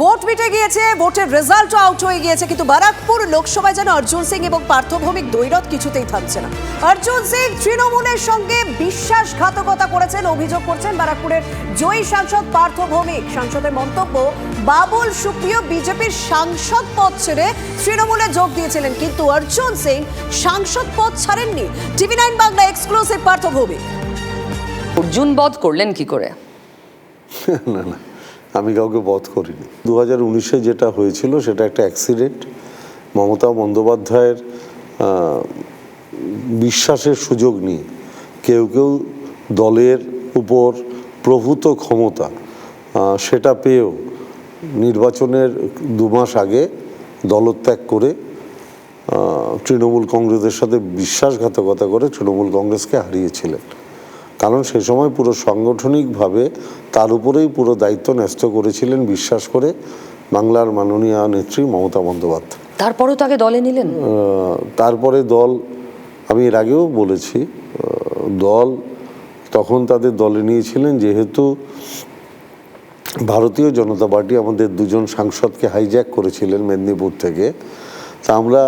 vote মিটে গিয়েছে ভোটের রেজাল্টও আউট হয়ে গিয়েছে কিন্তু বারাকপুর লোকসভায় যেন অর্জুন সিং এবং পার্থভৌমিক দৈরথ কিছুতেই থামছে না। অর্জুন সিং তৃণমূলের সঙ্গে বিশ্বাসঘাতকতা করেছেন অভিযোগ করছেন বারাকপুরের জয়ী সাংসদ পার্থ ভৌমিক সাংসদের মন্তব্য বাবুল সুপ্রিয় বিজেপির সাংসদ পদ ছেড়ে তৃণমূলে যোগ দিয়েছিলেন কিন্তু অর্জুন সিং সাংসদ পদ ছাড়েননি। TV nine Bangla exclusive Partha Bhowmick Arjun বধ করলেন কি করে? না না। আমি কাউকে বধ করিনি। দু হাজার উনিশে যেটা হয়েছিল, সেটা একটা অ্যাক্সিডেন্ট মমতা বন্দ্যোপাধ্যায়ের বিশ্বাসের সুযোগ নিয়ে কেউ কেউ দলের উপর প্রভূত ক্ষমতা সেটা পেয়েও নির্বাচনের দু মাস আগে দলত্যাগ করে তৃণমূল কংগ্রেসের সাথে বিশ্বাসঘাতকতা করে তৃণমূল কংগ্রেসকে হারিয়েছিলেন। কারণ সে সময় পুরো সাংগঠনিকভাবে তার উপরেই পুরো দায়িত্ব ন্যস্ত করেছিলেন বিশ্বাস করে বাংলার মাননীয় নেত্রী মমতা বন্দ্যোপাধ্যায়। তারপরেও তাকে দলে নিলেন? তারপরে দল আমি এর আগেও বলেছি দল তখন তাদের দলে নিয়েছিলেন যেহেতু ভারতীয় জনতা পার্টি আমাদের দুজন সাংসদকে হাইজ্যাক করেছিলেন মেদিনীপুর থেকে তা আমরা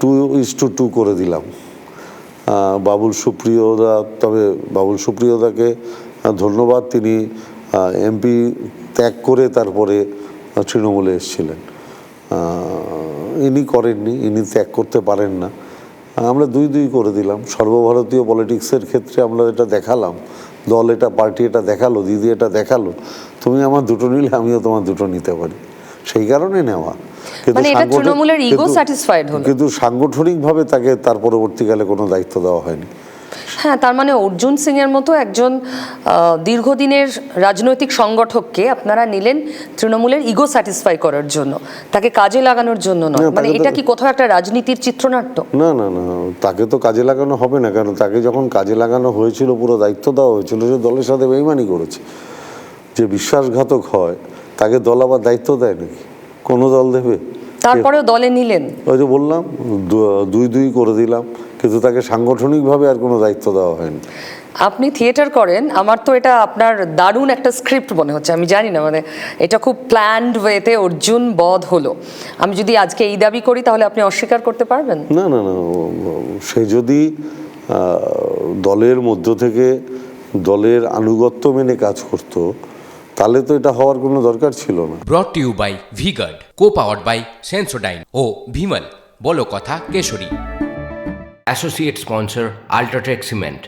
টু ইস টু টু করে দিলাম। বাবুল সুপ্রিয়দা, তবে বাবুল সুপ্রিয়দাকে ধন্যবাদ। তিনি এমপি ত্যাগ করে তারপরে তৃণমূলে এসেছিলেন। ইনি করেননি, ইনি ত্যাগ করতে পারেন না। আমরা দুই দুই করে দিলাম। সর্বভারতীয় পলিটিক্সের ক্ষেত্রে আমরা এটা দেখালাম। দল এটা, পার্টি এটা দেখাল, দিদি এটা দেখাল। তুমি আমার দুটো নিলে, আমিও তোমার দুটো নিতে পারি। সেই কারণে নেওয়া। মানে এটা তৃণমূলের ego কিন্তু- হলো। কিন্তু সাংগঠনিকভাবে তাকে তার পরবর্তীকালে কোনো দায়িত্ব দেওয়া হয়নি। হ্যাঁ তার মানে অর্জুন সিং এর মতো একজন দীর্ঘদিনের রাজনৈতিক সংগঠককে আপনারা নিলেন তৃণমূলের ইগো স্যাটিসফাই করার জন্য তাকে কাজে লাগানোর জন্য নয়। মানে এটা কি কোথাও একটা রাজনীতির চিত্রনাট্য? না না না তাকে তো কাজে লাগানো হবে না কারণ তাকে যখন কাজে লাগানো হয়েছিল পুরো দায়িত্ব দেওয়া হয়েছিল সে দলের সাথে বেইমানি করেছে। যে বিশ্বাসঘাতক হয় তাকে দল আবার দায়িত্ব দেয় নাকি? কোনো দল দেবে? তারপরেও দলে নিলেন। ওই যে বললাম দুই দুই করে দিলাম কিন্তু তাকে সাংগঠনিকভাবে আর কোনো দায়িত্ব দেওয়া হয়নি। আপনি থিয়েটার করেন আমার তো এটা আপনার দারুণ একটা স্ক্রিপ্ট মনে হচ্ছে আমি জানি না মানে এটা খুব প্ল্যান্ড ওয়েতে অর্জুন বধ হলো। আমি যদি আজকে এই দাবি করি তাহলে আপনি অস্বীকার করতে পারবেন? না না না সে যদি দলের মধ্য থেকে দলের আনুগত্য মেনে কাজ করত তাহলে তো এটা হওয়ার কোনো দরকার ছিল না। Brought to you by V-Guard co powered by Sensodyne ও ভিমল বলো কথা Keshari. Associate sponsor UltraTech cement